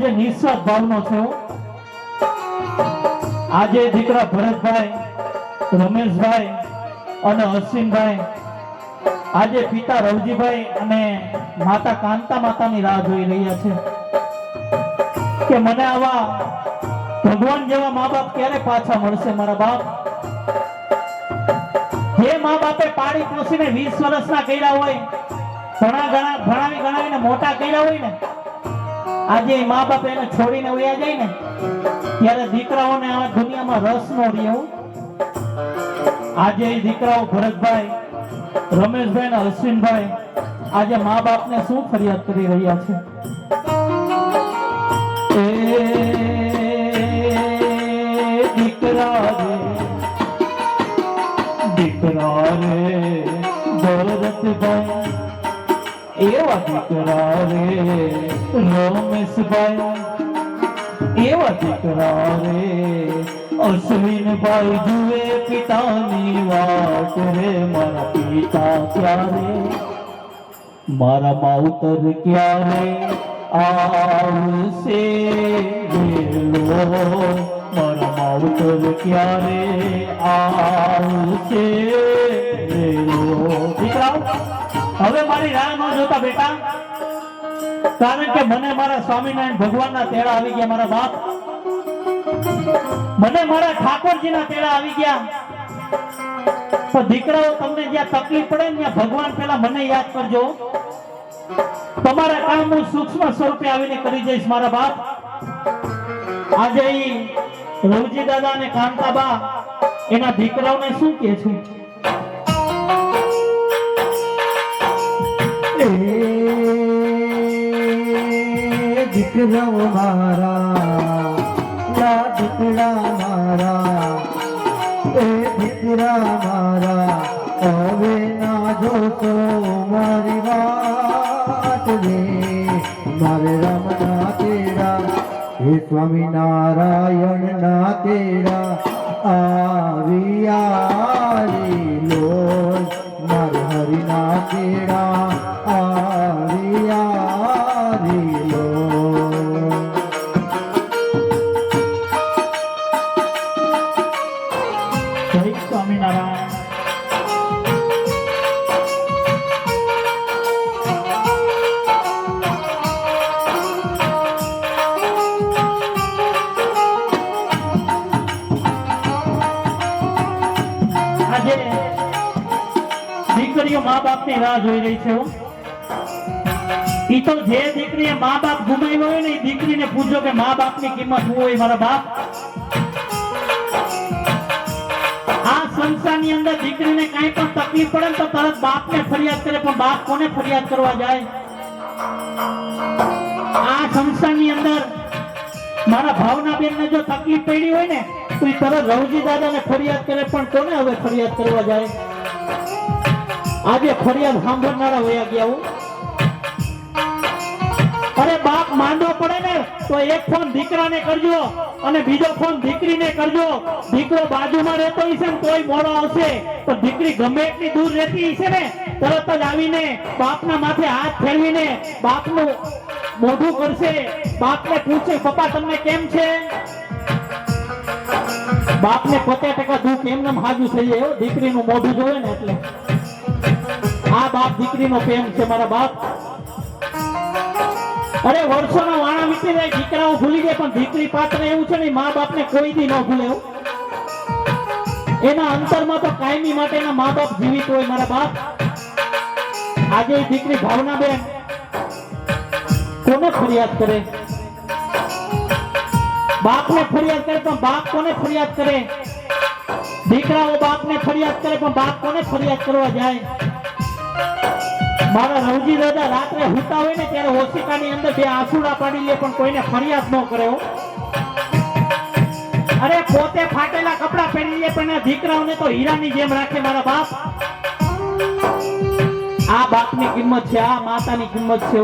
જે નિસ્વાર્થ ભાવનો છે આજે દીકરા ભરતભાઈ, રમેશભાઈ અને અશ્વિનભાઈ, આજે પિતા રવજીભાઈ અને માતા કાંતા માતાની રાહ જોઈ રહ્યા છે. કે મને આવા ભગવાન જેવા મા બાપ ક્યારે પાછા મળશે મારા બાપ? જે મા બાપે પાડી પોસીને વીસ વર્ષના કર્યા હોય ઘણા ભણાવી ગણાવીને મોટા કર્યા હોય ને આજે મા બાપ એને છોડીને વયા જાય ને, ત્યારે દીકરાઓને આ દુનિયામાં રસ નો રહ્યો. આજે દીકરાઓ ભરતભાઈ, રમેશભાઈ ને અશ્વિનભાઈ આજે મા બાપને શું ફરિયાદ કરી રહ્યા છે? એવા દીકરા રે રમેશભાઈ એવા દીકરા જુએ પિતાની વાત રે મારા પિતા ક્યારે મારા માવતર ક્યારે આવશે વેલો મારા માવતર ક્યારે આવશે વેલો દીકરાઓ હવે મારી રાહ ન જોતા બેટા, કારણ કે મને મારા સ્વામિનારાયણ ભગવાનના તેડા આવી ગયા, મારા બાપ. મને મારા ઠાકોરજીના તેડા આવી ગયા. તો દીકરાઓ તમને જ્યાં તકલીફ પડે ને ત્યાં ભગવાન પેલા મને યાદ કરજો. તમારા કામ હું સૂક્ષ્મ સ્વરૂપે આવીને કરી જઈશ, મારા બાપ. આજે રવજી દાદા અને કાંતાબા એના દીકરાઓને શું કહે છે? દીકરાઓ મારા લા દીકરા મારા, એ દીકરા મારા, હવે ના જોતો મારી વાત રે. મારે રામના તેરા હે સ્વામિનારાયણ ના તેરા દીકરીઓ મા બાપની રાહ જોઈ રહી છે ઈ તો જે દીકરીએ મા બાપ ગુમાવ્યો હોય ને એ દીકરીને પૂછો કે મા બાપની કિંમત શું હોય મારા બાપ? આ સંસારની અંદર દીકરીને કઈ પણ તકલીફ પડે તો તરત બાપને ફરિયાદ કરે, પણ બાપ કોને ફરિયાદ કરવા જાય? આ સંસારની અંદર મારા ભાવના બેન જો તકલીફ પડી હોય ને, તો એ તરત રવજી દાદાને ફરિયાદ કરે, પણ કોને હવે ફરિયાદ કરવા જાય? આજે ફરિયાદ સાંભળનારા વયા ગયા હું. અરે બાપ, માંડો પડે ને તો એક ફોન દીકરાને કરજો અને બીજો ફોન દીકરીને કરજો. દીકરો બાજુમાં રહેતો હશે ને તોય મોડો આવશે. તો દીકરી ગમે એટલી દૂર રહેતી હશે ને, તરત જ આવીને બાપના માથે હાથ ફેરવીને બાપનું મોઢું કરશે. બાપને પૂછે, પપ્પા, તમને કેમ છે? બાપને પચાસ ટકા દુઃખ એમને એમ હાજુ થઈ જાય. દીકરીનું મોઢું જોવે ને એટલે. આ બાપ દીકરીનો પ્રેમ છે મારા બાપ. અરે, વર્ષોના વાણા મીટી જાય, દીકરાઓ ભૂલી જાય, પણ દીકરી પાત્ર એવું છે ને, મા બાપને કોઈ દી ન ભૂલે એના અંતરમાં તો કાયમી માટે એના મા બાપ જીવિત હોય મારા બાપ. આજે દીકરી ભાવના બેન કોને ફરિયાદ કરે? બાપને ફરિયાદ કરે પણ બાપ કોને ફરિયાદ કરે? દીકરાઓ બાપને ફરિયાદ કરે પણ બાપ કોને ફરિયાદ કરવા જાય? મારા રવજી દાદા રાત્રે હુતા હોય ને ત્યારે ઓશિકાની અંદર બે આસુડા પાડી લે, પણ કોઈને ફરિયાદ ન કરે અરે પોતે ફાટેલા કપડા પહેરી લે, પણ દીકરાઓને તો હીરાની જેમ રાખે મારા બાપ. આ બાપની કિંમત છે, આ માતાની કિંમત છે.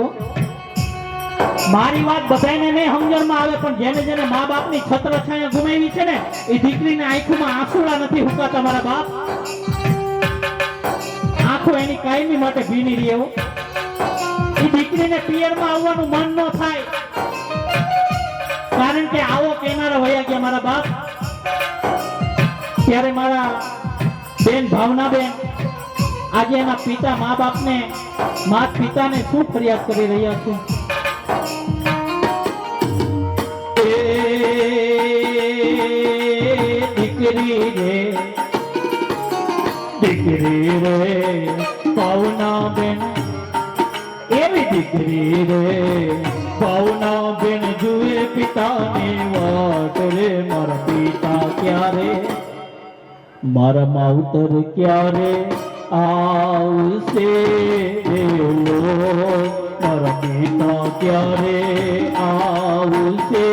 મારી વાત બધાને નહીં સમજણમાં આવે, પણ જેને જેને મા બાપની છત્ર છાયા ગુમાવી છે ને, એ દીકરીને આંખમાં આંસુડા નથી હુકાતા મારા બાપ. કાયમી માટે ભીની રહી એવું. એ દીકરીને પિયરમાં આવવાનું મન ન થાય. કે આવો કેનારા વયા ગયા મારા બાપ. ત્યારે મારા બેન ભાવનાબેન આજે એના પિતા મા બાપને મા પિતાને શું ફરિયાદ કરી રહ્યા છે? દીકરી રે દીકરી રે. પાવના બેન એવી દીકરી રે. પાવના બેન જુએ પિતાની વાટ રે, મારા પિતા ક્યારે? મારા માવતર ક્યારે આવશે મારા પિતા ક્યારે આવશે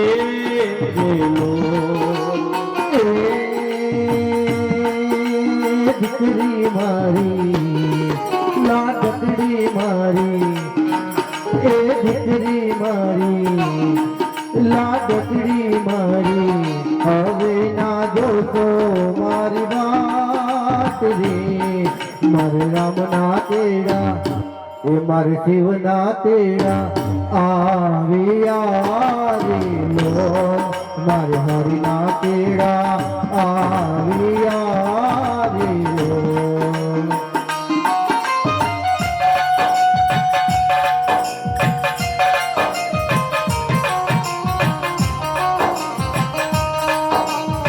દીકરી આવ્યા રે લો મારે હરિના કેળા આવ્યા રે લો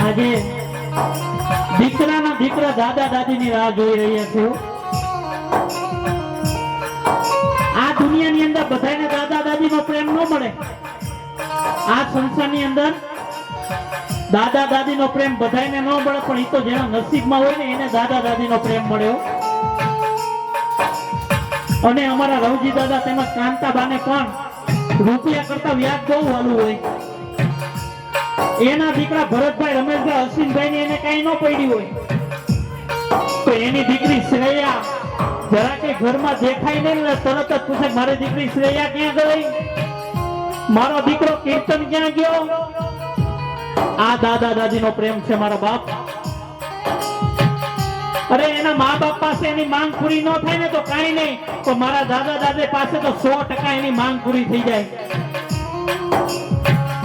આજે દીકરાના દીકરા દાદા દાદીની રાહ જોઈ રહ્યા છે આ દુનિયાની અંદર બધાને દાદા દાદીનો પ્રેમ ન મળે. આ સંસારની અંદર દાદા દાદીનો પ્રેમ બધાને ન મળે, પણ એ તો જેના નસીબમાં હોય ને, એને દાદા દાદીનો પ્રેમ મળ્યો. અને અમારા રવજી દાદા તેમજ કાંતાબાને પણ રૂપિયા કરતા વ્યાજ બહુ વાલું હોય. એના દીકરા ભરતભાઈ રમેશભાઈ અશ્વિનભાઈ ને એને કઈ ન પડ્યું હોય. તો એની દીકરી શ્રેયા જરા કે ઘરમાં દેખાય નહીં ને તરત જ પૂછે, મારી દીકરી શ્રેયા ક્યાં ગઈ? મારો દીકરો કીર્તન ક્યાં ગયો? આ દાદા દાદીનો પ્રેમ છે મારા બાપ. અરે, એના મા બાપ પાસે એની માંગ પૂરી ન થાય ને તો કઈ નહીં તો મારા દાદા દાદી પાસે તો સો ટકા એની માંગ પૂરી થઈ જાય.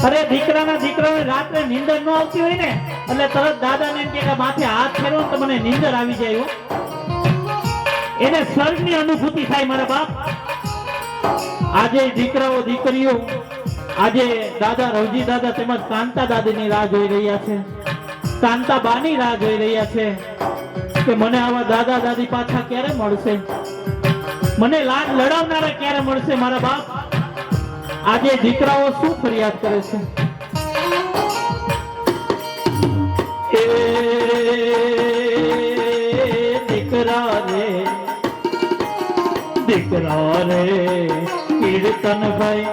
અરે, દીકરાના દીકરાને રાત્રે નીંદર ન આવતી હોય ને, એટલે તરત દાદાને એમ કે માથે હાથ ફેરવો તો મને નીંદર આવી જાય. એને સ્વર્ગની અનુભૂતિ થાય મારા બાપ. આજે દીકરાઓ, દીકરીઓ, આજે દાદા રવજી દાદા તેમજ કાંતા દાદીની રાહ જોઈ રહ્યા છે. કાંતા બાની રાહ જોઈ રહ્યા છે કે મને આવા દાદા, દાદી પાછા ક્યારે મળશે? મને લાડ લડાવનારા ક્યારે મળશે મારા બાપ? આજે દીકરાઓ શું ફરિયાદ કરે છે? એ રે કીર્તનભાઈ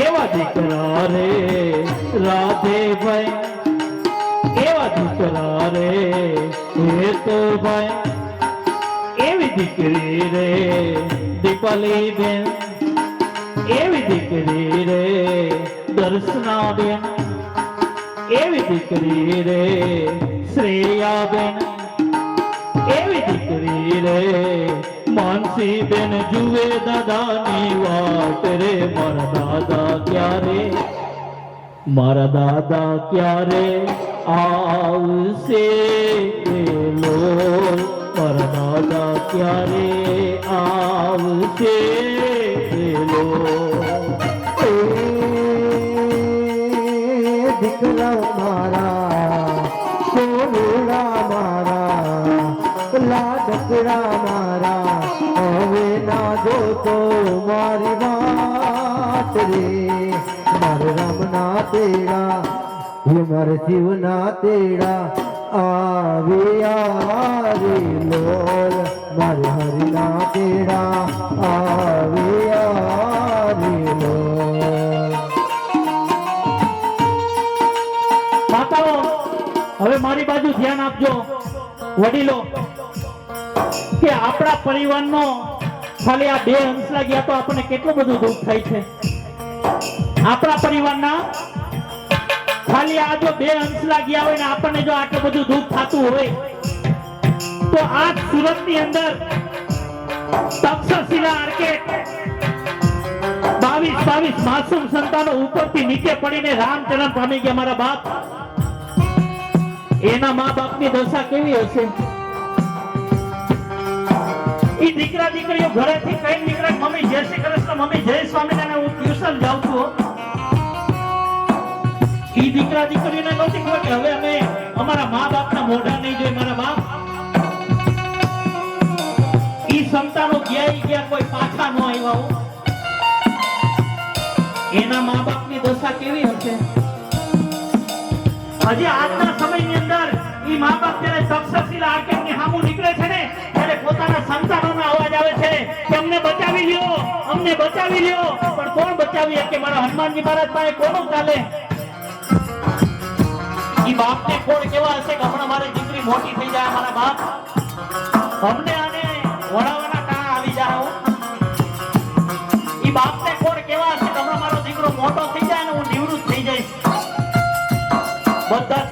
એવા દીકરા રે રાધેભાઈ એવા દીકરા રે હેતભાઈ એવી દીકરી રે, દીપાલી બેન, એવી દીકરી રે દર્શનાબેન એવી દીકરી રે શ્રેયાબેન એવી દીકરી રે માનસીબેન જુએ દાદાની વાત રે, મારા દાદા ક્યારે? મારા દાદા ક્યારે આવશે લો મારા દાદા ક્યારે આવશે દીકરા મારા કોરા મારા લાડકડા મારા. ના જોતો મારી વાત રે. મારે રામના તેડા, હે મારે શિવના તેડા આવ્યા રે લોલ મારે હરિના તેડા આવ્યા રે લોલ માતાઓ, હવે મારી બાજુ ધ્યાન આપજો. વડીલો, કે આપણા પરિવારનો ખાલી આ બે હંસલા ગયા તો આપણને કેટલું બધું દુઃખ થાય છે? આપણા પરિવારના ખાલી આ જો બે હંસલા ગયા હોય ને આપણને જો આટલું બધું દુઃખ થતું હોય, તો આ સુરતની અંદર તક્ષશિલા આર્કેટ બાવીસ બાવીસ માસૂમ સંતાનો ઉપરથી નીચે પડીને રામચરણ પામી ગયા. મારા બાપ, એના મા બાપની દશા કેવી હશે? ઈ દીકરા દીકરીઓ ઘરેથી કઈ નીકળે મમ્મી જય શ્રી કૃષ્ણ, મમ્મી જય સ્વામિનારાયણ હું ટ્યુશન જાઉં છું. ઈ દીકરા દીકરીને નહોતી ખબર કે હવે અમે અમારા મા બાપના મોઢા નહીં જોઈએ મારા બાપ ઈ સંતાનો ગયા ગયા કોઈ પાછા ન આવ્યા, હો. એના મા બાપની દશા કેવી હશે હજી આજના સમયની અંદર ઈ મા બાપ ત્યારે તક્ષશિલા આકેમની આવે છે. કે અમને બચાવી લ્યો. અમને બચાવી લ્યો. પણ કોણ બચાવી કે મારા હનુમાનજી મહારાજ પાસે કોનો ચાલે? ઈ બાપને કોણ કેવા હશે કે હમણાં મારી દીકરી મોટી થઈ જાય મારા બાપ? અમને આને વડાવાના કાં આવી જાય. ઈ બાપને કોણ કેવા હશે કે હમણાં મારો દીકરો મોટો થઈ જાય ને હું નિવૃત્ત થઈ જઈશ? બધા